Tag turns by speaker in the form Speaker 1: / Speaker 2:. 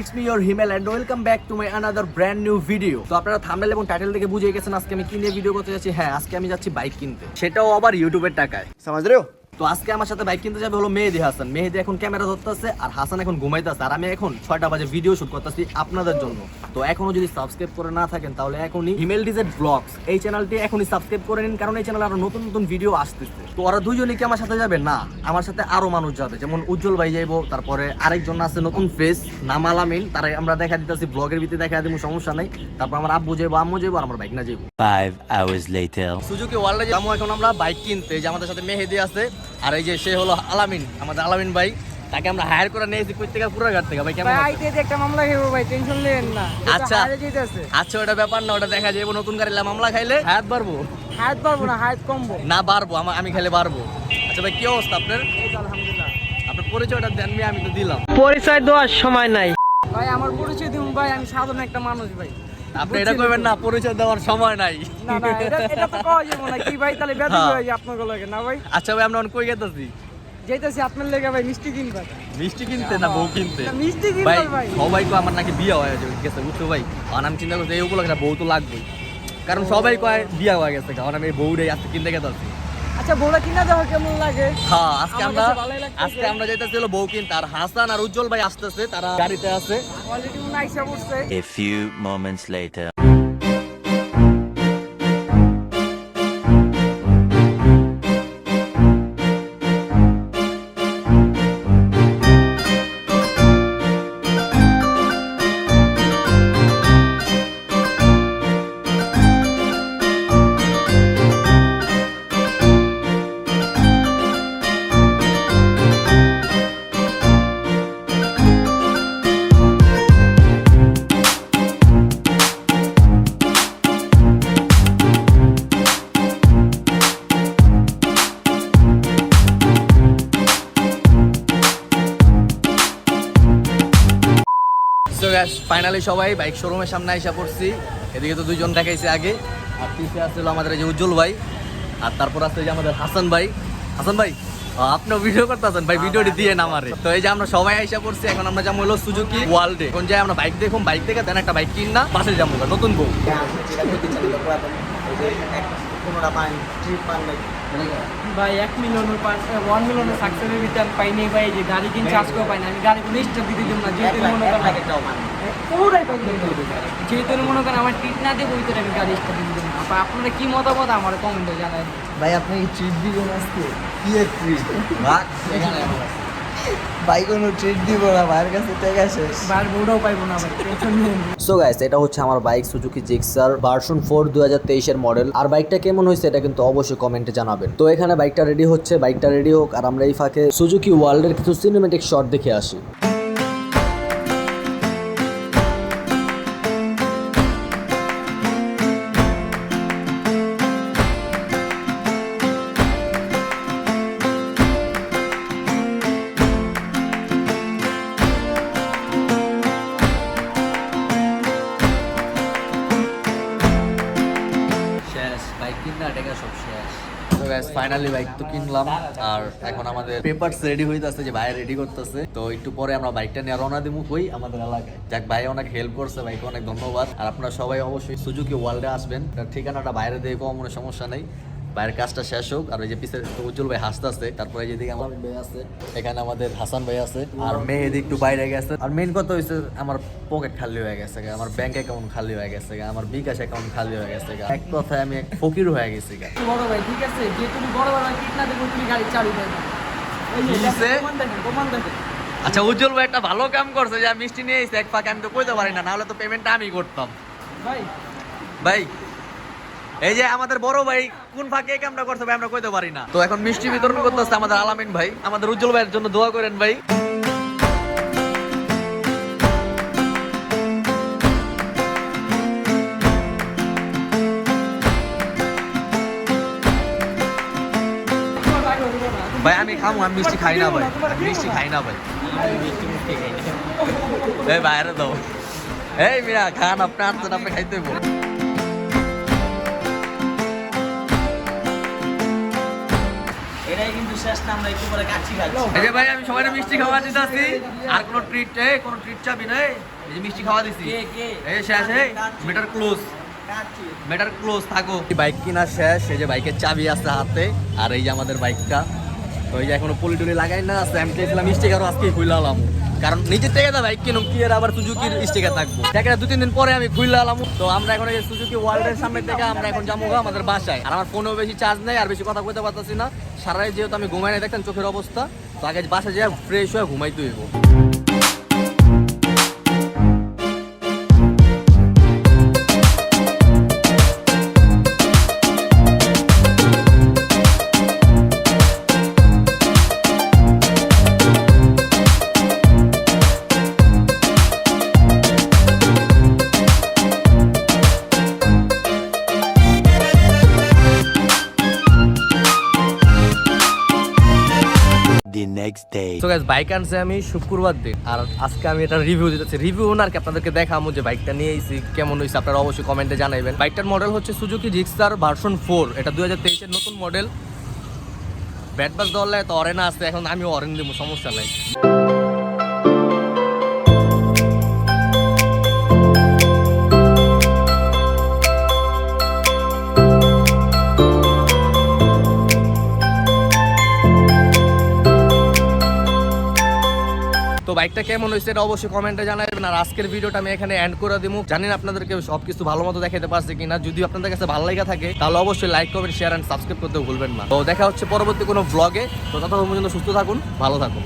Speaker 1: It's me your Himel and welcome back to my another brand new video তো আপনারা thumbnail এবং title থেকে বুঝে গেছেন আজকে আমি কিনে ভিডিও করতে যাচ্ছি? হ্যাঁ আজকে আমি যাচ্ছি বাইক কিনতে। সেটাও আবার ইউটিউবের টাকায়।
Speaker 2: সমাজ রেও
Speaker 1: তো আজকে আমার সাথে বাইক কিনতে যাবে হলো মেহেদি হাসান। মেহেদি এখন ক্যামেরা ধরতেছে আর হাসান এখন ঘুমাইতেছে। আর আমি এখন ছয়টা বাজে ভিডিও শুট করতেছি আপনাদের জন্য। তো এখনও যদি সাবস্ক্রাইব করে না থাকেন তাহলে এখনই হিমেল ডিজেট ব্লগস এই চ্যানেলটি এখনই সাবস্ক্রাইব করে নিন কারণ এই চ্যানেলে আরও নতুন নতুন ভিডিও আসতেছে। তো ওরা দুজনই কি আমার সাথে যাবে? না আমার সাথে আরও মানুষ যাবে। যেমন উজ্জ্বল ভাই যাইবো তারপরে আরেকজন আছে নতুন ফেস নাম আলামিন তারাই আমরা দেখা দিতেছি ব্লগের ভিতরে দেখা দিব সমস্যা নাই। তারপর আমার আব্বু যাইবো আম্মু যাইবো আর আমার বাইক না যাইবো।
Speaker 3: Five hours later.
Speaker 1: সুজুকি ওয়ার্ল্ডে যাব। এখন আমরা বাইক কিনতে। যে আমাদের সাথে মেহেদি আছে আর এই যে সে হলো আলামিন আমাদের আলামিন ভাই তাকে আমরা হায়ার করে নিয়েছি কই থেকে পুরো ঘাট থেকে। ভাই কেমন
Speaker 4: একটা মামলা খাইবো ভাই টেনশন নেন না।
Speaker 1: আচ্ছা। আচ্ছা ওটা ব্যাপার না ওটা দেখা যাবে নতুন গাড়ি মামলা খাইলে হায়াত বাড়বো।
Speaker 4: হায়াত বাড়বো না হায়াত কমবো।
Speaker 1: না বাড়বো আমা- আমি খেলে বাড়বো। আচ্ছা ভাই কি অবস্থা আপনার?
Speaker 4: আলহামদুলিল্লাহ।
Speaker 1: আপনার পরিচয়টা দেন মি আমি তো দিলাম।
Speaker 4: পরিচয় দেওয়ার সময় নাই। ভাই আমার পরিচয় দিন ভাই আমি সাধারণ একটা মানুষ ভাই।
Speaker 1: আপনি এটা করবেন না পরিচয় দেওয়ার সময় নাই।
Speaker 4: না না এটা এটা তো কওয়া যাবে না কি ভাই তাহলে বেদবি
Speaker 1: হ্যাঁ।
Speaker 4: যায় আপনার লাগে না ভাই?
Speaker 1: আচ্ছা ভাই আমরা কই গেতেছি?
Speaker 4: যাইতেছি আপনার লেগে ভাই মিষ্টি কিনবা
Speaker 1: মিষ্টি কিনতে না বউ কিনতে?
Speaker 4: মিষ্টি
Speaker 1: ভাই
Speaker 4: ভাই।
Speaker 1: সবাই তো আমার নাকি বিয়ে হয়ে যাবে গেছে বুঝছ ভাই? আর আমি চিন্তা করছি এই উপলক্ষে বউ তো লাগবেই। কারণ সবাই কয় বিয়া হয়ে গেছে কারণ আমি আজকে কিনতে গেছি
Speaker 4: আচ্ছা বউরা কিনা দেওয়া কেমন লাগে
Speaker 1: হ্যাঁ আজকে
Speaker 4: আমরা।
Speaker 1: আজকে আমরা যাইতেছি হলো কিনতে হাসান আর উজ্জ্বল ভাই আসতেছে তারা গাড়িতে আছে
Speaker 4: অলরেডি আইসা পড়ছে
Speaker 3: A few moments later.
Speaker 1: Finally সবাই বাইক শোরুমের সামনে এসে পড়ছি। এদিকে তো দুইজন দেখাইছে আগে। আর পিছিয়ে আসছিল আমাদের এই যে উজ্জ্বল ভাই। আর তারপর আসছে যে আমাদের হাসান ভাই। হাসান ভাই ও, আপনিও ভিডিও করতেছেন? ভাই ভিডিওটি দিয়ে নামারে তো এই যে আমরা সবাই এসে পড়ছি এখন আমরা যাব হলো সুজুকি ওয়ার্ল্ডে এখন যাই আমরা বাইক দেখুন বাইক দেখে দেন একটা বাইক কিন না পাশে যাব নতুন বউ।
Speaker 4: ভাই এক মিলিয়নের ওয়ান মিলিয়নের সাকসেসের ভিতরে আমি পাইনি ভাই যে গাড়ি কিনছে আজকেও পাই না আমি গাড়ি কোনো স্টার দিতে দিলাম না যেহেতু মনে করেন পুরাই পাই যেহেতু মনে করেন আমার ট্রিট না দেবো ওইটার আমি গাড়ি স্টার দিতে দিলাম না। আপা- আপনারা কি মতামত আমার কমেন্টে জানাই
Speaker 2: ভাই আপনি ট্রিট দিবেন আজকে? কি ট্রিট ভাই কোনো ট্রিট দিব না ভাইয়ের কাছে টাকা শেষ।
Speaker 4: বার বউটাও পাইবো না ভাই
Speaker 1: সো গাইস এটা হচ্ছে আমার bike Suzuki Gixxer version four দু হাজার তেইশের মডেল আর বাইকটা কেমন হয়েছে এটা কিন্তু অবশ্যই কমেন্টে জানাবেন। তো এখানে বাইকটা রেডি হচ্ছে বাইকটা রেডি হোক আর আমরা এই ফাঁকে সুজুকি ওয়ার্ল্ডের কিছু সিনেমেটিক শট দেখে আসি। ফাইনালি বাইক তো কিনলাম। আর এখন আমাদের পেপারস রেডি হইতাছে যে ভাই রেডি করতেছে। তো একটু পরে আমরা বাইকটা নিয়ে রওনা দিমু কই আমাদের এলাকায়। যাক, ভাই অনেক হেল্প করছে, ভাইকে অনেক ধন্যবাদ। আর আপনারা সবাই অবশ্যই সুজুকি ওয়ার্ল্ডে আসবেন। তার ঠিকানাটা বাইরে দিয়ে কোনো সমস্যা নেই। বাইরের কাজটা শেষ হোক আর ওই যে পিছের উজ্জ্বল ভাই হাসতে আসছে তারপরে যেদিকে আমার ভাই আছে এখানে আমাদের হাসান ভাই আছে আর মেহেদি একটু বাইরে গেছে। আর মেইন কথা হয়েছে আমার পকেট খালি হয়ে গেছে আমার ব্যাংক অ্যাকাউন্ট খালি হয়ে গেছে আমার বিকাশ অ্যাকাউন্ট খালি হয়ে গেছে এক কথায় আমি এক ফকির হয়ে গেছি
Speaker 4: বড় ভাই ঠিক আছে? যে তুমি বড় ভাই টিট না দেবো তুমি গাড়ি চালু
Speaker 1: আচ্ছা উজ্জ্বল ভাই একটা ভালো কাম করছে যে মিষ্টি নিয়ে এসে এক ফাঁকে আমি তো কইতে পারি না নাহলে তো পেমেন্টটা আমি করতাম।
Speaker 4: ভাই।
Speaker 1: ভাই এই যে আমাদের বড় ভাই, কোন ফাঁকে কামটা করছে ভাই আমরা কইতে পারি না। তো এখন মিষ্টি বিতরণ করতেছে আমাদের আলামিন ভাই। আমাদের উজ্জ্বল ভাইয়ের জন্য দোয়া করেন ভাই। ভাই, আমি খামু, আমি মিষ্টি খাই না ভাই। মিষ্টি খাই না ভাই। এই বাইরে দাও। এই মিয়া, খান, আপনি আনছেন, আপনি খাইতে হইবো। এই যে ভাই আমি সবাই মিষ্টি খাওয়া দিতেছি আর কোনো ট্রিট কোনো ট্রিট চাবি নাই? এই যে মিষ্টি খাওয়া দিছি।
Speaker 2: কে কে?
Speaker 1: এই শেষ মিটার ক্লোজ মেটার ক্লোজ থাকো। বাইক কিনা শেষ এই যে বাইকের চাবি আছে হাতে। আর এই যে আমাদের বাইকটা তো এই যে এখনও পলি টলি লাগাই না স্যাম খেয়েছিলাম স্টিকারও আজকে খুইলাম কারণ নিজের থেকে তো বাইক কিনুম কি আর আবার সুজুকির স্টিকার থাকব? দেখে দু তিন দিন পরে আমি খুইলাম তো আমরা এখন এই সুজুকি ওয়ার্ল্ডের সামনে থেকে আমরা এখন যাব আমাদের বাসায়। আর আমার ফোনেও বেশি চার্জ নেই আর বেশি কথা বলতে পারতেছি না। সারা রাত যেহেতু আমি ঘুমাই নাই দেখতাম চোখের অবস্থা, তো আগে বাসে যেয়ে ফ্রেশ হয়ে ঘুমাইতে হইব।
Speaker 3: Next day.
Speaker 1: তো গাইস বাইক আনছে আমি শুক্রবার দিন। আর আজকে আমি এটা রিভিউ দিতেছি। রিভিউ না আর কি আপনাদেরকে দেখাবো যে বাইকটা নিয়ে এসেছি কেমন হয়েছে আপনারা অবশ্যই কমেন্টে জানাবেন বাইকটার মডেল হচ্ছে সুজুকি জিক্সার ভার্সন ফোর এটা দুই হাজার তেইশের নতুন মডেল ব্যাট বাস দলে তো অরেনা আছে, এখন আমি অরেন দিব সমস্যা নাই। বাইকটা কেমন হয়েছে এটা অবশ্যই কমেন্টে জানাবেন। আর আজকের ভিডিওটা আমি এখানে এন্ড করে দিব জানি না আপনাদেরকে সবকিছু ভালো মতো দেখাতে পারছে কিনা। যদি আপনাদের কাছে ভালো লাগে থাকে, তাহলে অবশ্যই like comment share and subscribe করতে ভুলবেন না। তো দেখা হচ্ছে পরবর্তী কোনো ব্লগে তো ততক্ষণ পর্যন্ত সুস্থ থাকুন, ভালো থাকুন।